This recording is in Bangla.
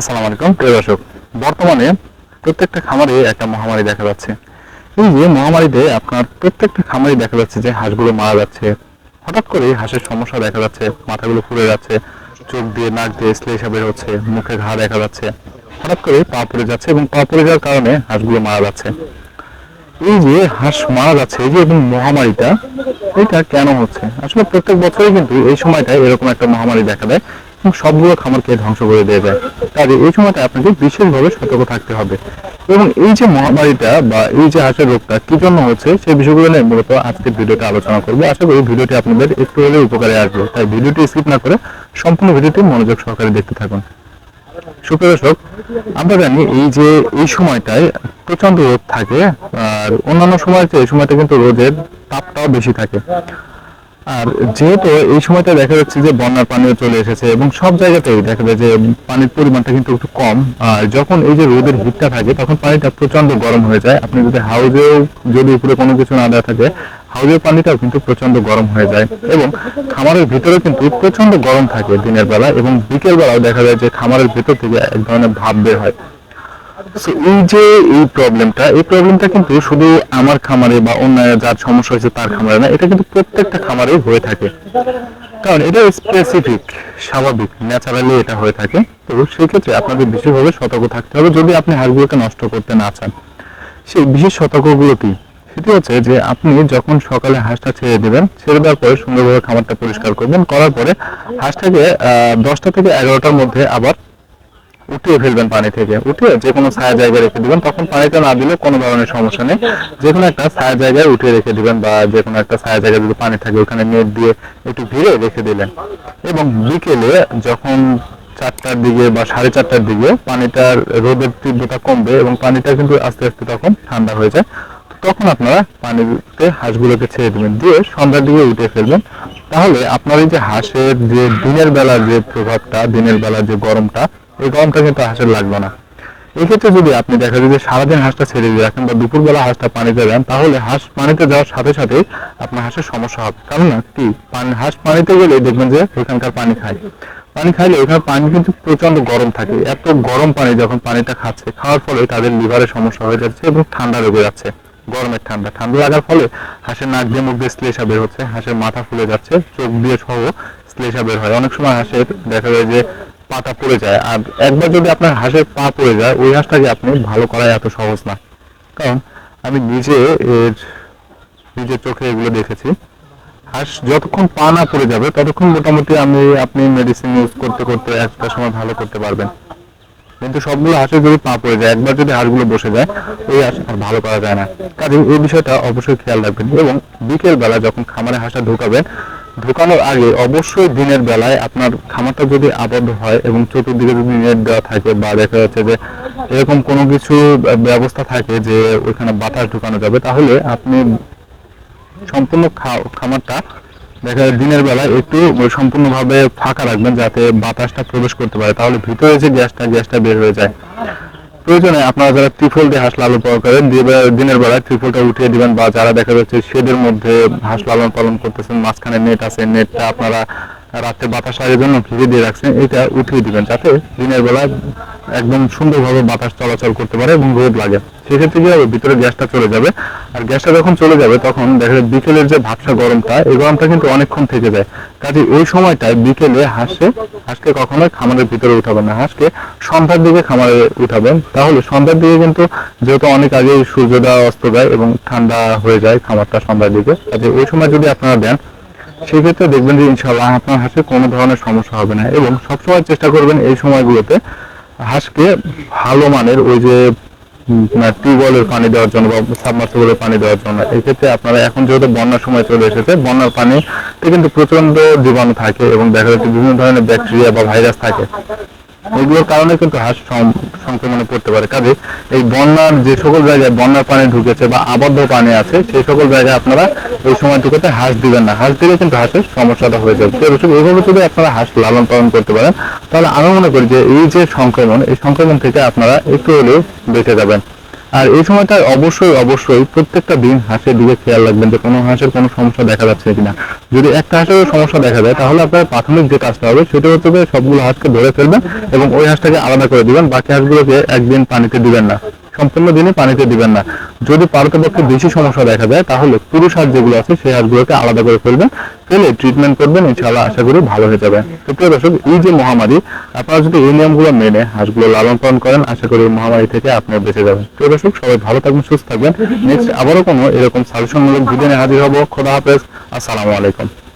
আসসালামু আলাইকুম। প্রিয় দর্শক, বর্তমানে প্রত্যেকটা খামারে একটা মহামারী দেখা যাচ্ছে। এই যে মহামারীতে আপনার প্রত্যেকটা খামারে দেখা যাচ্ছে যে হাঁসগুলো মারা যাচ্ছে। হঠাৎ করে হাঁসের সমস্যা দেখা যাচ্ছে, মাথাগুলো ফুলে যাচ্ছে, চোখ দিয়ে, নাক দিয়ে শ্লেষা বের হচ্ছে, মুখে ঘা দেখা যাচ্ছে। হঠাৎ করে পা পড়ে যাচ্ছে এবং পা পড়ে যাওয়ার কারণে হাঁসগুলো মারা যাচ্ছে। এই যে হাঁস মারা যাচ্ছে, এই যে এবং মহামারীটা, এটা কেন হচ্ছে? আসলে প্রত্যেক বছরই কিন্তু এই সময়টায় এরকম একটা মহামারী দেখা দেয়। সবগুলো খামারকে ধ্বংস করে দিয়ে যায়। এই সময়টা আপনাকে বিশেষভাবে সতর্ক থাকতে হবে। এবং এই যে মহামারীটা বা এই যে হাঁসের রোগটা কি জন্য হচ্ছে, সেই বিষয়গুলো নিয়ে মূলত আজকের ভিডিওতে আলোচনা করব। আশা করি ভিডিওটি আপনাদের একটু হলেও উপকারে আসবে। তাই ভিডিওটি স্কিপ না করে সম্পূর্ণ ভিডিওটি মনোযোগ সহকারে দেখতে থাকুন। সুপ্রিয় আমরা জানি এই যে এই সময়টায় প্রচণ্ড রোদ থাকে, আর অন্যান্য সময় এই সময়টা কিন্তু রোদের তাপটাও বেশি থাকে। আর যেহেতু এই সময়টা দেখা যাচ্ছে যে বন্যার পানিও চলে এসেছে এবং সব জায়গাতেই দেখা যায় যে পানির পরিমাণটা কিন্তু একটু কম। আর যখন এই যে রোদের হিটটা থাকে, তখন পানিটা প্রচণ্ড গরম হয়ে যায়। আপনি যদি হাউজেও যদি উপরে কোনো কিছু না দেওয়া থাকে, হাউজের পানিটাও কিন্তু প্রচণ্ড গরম হয়ে যায়। এবং খামারের ভিতরে কিন্তু প্রচণ্ড গরম থাকে দিনের বেলা এবং বিকেল বেলাও দেখা যায় যে খামারের ভিতর থেকে এক ধরনের ভাব বের হয়। এই যে এই প্রবলেমটা এই প্রবলেমটা কিন্তু শুধু আমার খামারে বা অন্য যার সমস্যা হয়েছে তার খামারে না, এটা কিন্তু প্রত্যেকটা খামারে হয়ে থাকে। কারণ এটা স্পেসিফিক স্বাভাবিক ন্যাচারালি এটা হয়ে থাকে। তো সেক্ষেত্রে আপনাদের বিশেষভাবে সতর্ক থাকতে হবে যদি আপনি হাঁসগুলোকে নষ্ট করতে না চান। সেই বিশেষ সতর্কগুলো কি সেটি হচ্ছে যে আপনি যখন সকালে হাঁসটা ছেড়ে দেবেন, ছেড়ে দেওয়ার পরে সুন্দরভাবে খামারটা পরিষ্কার করবেন। করার পরে হাঁসটাকে দশটা থেকে এগারোটার মধ্যে আবার উঠিয়ে ফেলবেন পানি থেকে। উঠিয়ে যে কোনো ছায়া জায়গায় রেখে দিবেন। তখন পানিটা না দিলে কোনো ধরনের সমস্যা নেই। যে কোনো একটা ছায়া জায়গায় উঠিয়ে রেখে দিবেন বা যে কোনো একটা ছায়া জায়গায় যদি পানি থাকে, ওখানে নেট দিয়ে একটু ভিড়ে রেখে দিলেন। এবং বিকেলে যখন চারটার দিকে বা সাড়ে চারটার দিকে পানিটার রোদের তীব্রতা কমবে এবং পানিটা কিন্তু আস্তে আস্তে তখন ঠান্ডা হয়ে যায়, তখন আপনারা পানিতে হাঁসগুলোকে ছেড়ে দেবেন। দিয়ে সন্ধ্যার দিকে উঠে ফেলবেন। তাহলে আপনার এই যে হাঁসের যে দিনের বেলা যে প্রভাবটা, দিনের বেলা যে গরমটা এই গরমটা কিন্তু হাঁসের লাগবে না। এক্ষেত্রে যদি আপনি দেখা যায় যে সারাদিন হাঁসটা ছেড়ে দিয়ে রাখেন বা দুপুরবেলা হাঁসটা পানিতে দেন, তাহলে হাঁস পানিতে যাওয়ার সাথে সাথে আপনার হাঁসের সমস্যা হবে। কারণ কি? পানি, হাঁস পানিতে গেলে দেখবেন যে ওইখানকার পানি খায়। পানি খাইলে ওখানে পানি কিন্তু প্রচণ্ড গরম থাকে। এত গরম পানি যখন পানিটা খাচ্ছে, খাওয়ার ফলে তাদের লিভারের সমস্যা হয়ে যাচ্ছে এবং ঠান্ডা লেগে যাচ্ছে। গরমের ঠান্ডা। ঠান্ডা লাগার ফলে হাঁসের নাক দিয়ে মুখ দিয়ে শ্লেষা বের হচ্ছে, হাঁসের মাথা ফুলে যাচ্ছে, চোখ দিয়ে সহ শ্লেষা বের হয়। অনেক সময় হাঁসের দেখা যায় যে পাটা পড়ে যায়। আর একবার যদি আপনার হাঁসের পা পড়ে যায়, ওই হাঁসটাকে আপনি ভালো করা এত সহজ না। কারণ আমি নিজে এর নিজের চোখে এগুলো দেখেছি। হাঁস যতক্ষণ পা না পড়ে যাবে, ততক্ষণ মোটামুটি আমি, আপনি মেডিসিন ইউজ করতে করতে একটা সময় ভালো করতে পারবেন। কিন্তু সবগুলো হাঁসের যদি পা পড়ে যায়, একবার যদি হাঁসগুলো বসে যায়, ওই হাঁস আর ভালো করা যায় না। কাজে এই বিষয়টা অবশ্যই খেয়াল রাখবেন এবং বিকেল বেলা যখন খামারে হাঁসা ঢুকাবেন ঢুকানোর আগে অবশ্যই দিনের বেলায় আপনার খামারটা যদি আবদ্ধ হয় এবং চতুর্দিকে যদি নেট দেওয়া থাকে বা দেখা যাচ্ছে যে এরকম কোনো কিছু ব্যবস্থা থাকে যে ওইখানে বাতাস ঢুকানো যাবে, তাহলে আপনি সম্পূর্ণ খামারটা দেখা যায় দিনের বেলায় একটু সম্পূর্ণভাবে ফাঁকা রাখবেন যাতে বাতাসটা প্রবেশ করতে পারে। তাহলে ভিতরে যে গ্যাসটা গ্যাসটা বের হয়ে যায়। প্রয়োজনে আপনারা যারা ত্রিফল দিয়ে হাঁস লালন পালন করেন, দিনের বেলায় ত্রিফলটা উঠিয়ে দিবেন বা যারা দেখা যাচ্ছে সেদের মধ্যে হাঁস লালন পালন করতেছেন, মাঝখানে নেট আছে নেটটা আপনারা রাতে বাতাস আগের জন্য ঘিরে দিয়ে রাখছেন, এটা উঠিয়ে দিবেন যাতে দিনের বেলায় একদম সুন্দরভাবে বাতাস চলাচল করতে পারে এবং রোদ লাগে। সেক্ষেত্রে কি হবে? ভিতরে গ্যাসটা চলে যাবে। আর গ্যাসটা যখন চলে যাবে, তখন দেখা যাবে বিকেলের যে ভাবসা গরমটা, এই গরমটা কিন্তু অনেকক্ষণ থেকে যায়। কাজে ওই সময়টায় বিকেলে হাঁসে, হাঁসকে কখনোই খামারের ভিতরে উঠাবেন না। হাঁসকে সন্ধ্যার দিকে খামারে উঠাবেন। তাহলে সন্ধ্যার দিকে কিন্তু যেহেতু অনেক আগে সূর্যটা অস্ত যায় এবং ঠান্ডা হয়ে যায় খামারটা সন্ধ্যার দিকে কাজে ওই সময় যদি আপনারা দেন, সেক্ষেত্রে দেখবেন যে ইনশাল্লাহ আপনার হাঁসের কোনো ধরনের সমস্যা হবে না। এবং সবসময় চেষ্টা করবেন এই সময়গুলোতে হাঁসকে ভালো মানের ওই যে টিউবওয়েলের পানি দেওয়ার জন্য বা সাবমার্সিবলের পানি দেওয়ার জন্য। এক্ষেত্রে আপনারা এখন যেহেতু বন্যার সময় চলে এসেছে, বন্যার পানিতে কিন্তু প্রচণ্ড জীবাণু থাকে এবং দেখা যাচ্ছে বিভিন্ন ধরনের ব্যাকটেরিয়া বা ভাইরাস থাকে। এগুলোর কারণে কিন্তু হাঁস সংক্রমণে পড়তে পারে। কাজে এই বন্যার যে সকল জায়গায় বন্যার পানি ঢুকেছে বা আবদ্ধ পানি আছে, সেই সকল জায়গায় আপনারা এই সময়টুকুতে হাঁস দিবেন না। হাঁস দিলে কিন্তু হাঁসের সমস্যাটা হয়ে যাবে। এইভাবে যদি আপনারা হাঁস লালন পালন করতে পারেন, তাহলে আমি মনে করি যে এই যে সংক্রমণ, এই সংক্রমণ থেকে আপনারা একটু হলেও বেঁচে যাবেন। আর এই সময়টা অবশ্যই অবশ্যই প্রত্যেকটা দিন হাঁসের দিকে খেয়াল রাখবেন যে কোনো হাঁসের কোনো সমস্যা দেখা যাচ্ছে কিনা। যদি একটা হাঁসের সমস্যা দেখা যায়, তাহলে আপনার প্রাথমিক যে কাজটা হবে, সেটা হচ্ছে সবগুলো হাঁসকে ধরে ফেলবেন এবং ওই হাঁসটাকে আলাদা করে দিবেন। বাকি হাঁসগুলোকে একদিন পানিতে দিবেন না। সম্পূর্ণ দিনে পানিতে দিবেন না। যদি পারতপক্ষে বেশি সমস্যা দেখা যায় তাহলে পুরুষ হাঁস যেগুলো আছে, সেই হাঁসগুলোকে আলাদা করে ফেলবেন। ফেলে ট্রিটমেন্ট করবেন, ইনশাআল্লাহ আশা করি ভালো হয়ে যাবে। তো প্রিয় দর্শক, এই যে মহামারী, আপনারা যদি এই নিয়মগুলো মেনে হাঁসগুলো লালন পালন করেন, আশা করি মহামারী থেকে আপনি বেঁচে যাবেন। প্রিয় দর্শক, সবাই ভালো থাকবেন, সুস্থ থাকবেন। নেক্সট আবারও কোনো এরকম সাজেশনমূলক ভিডিও নিয়ে হাজির হব। খোদা হাফেজ। আসসালামু আলাইকুম।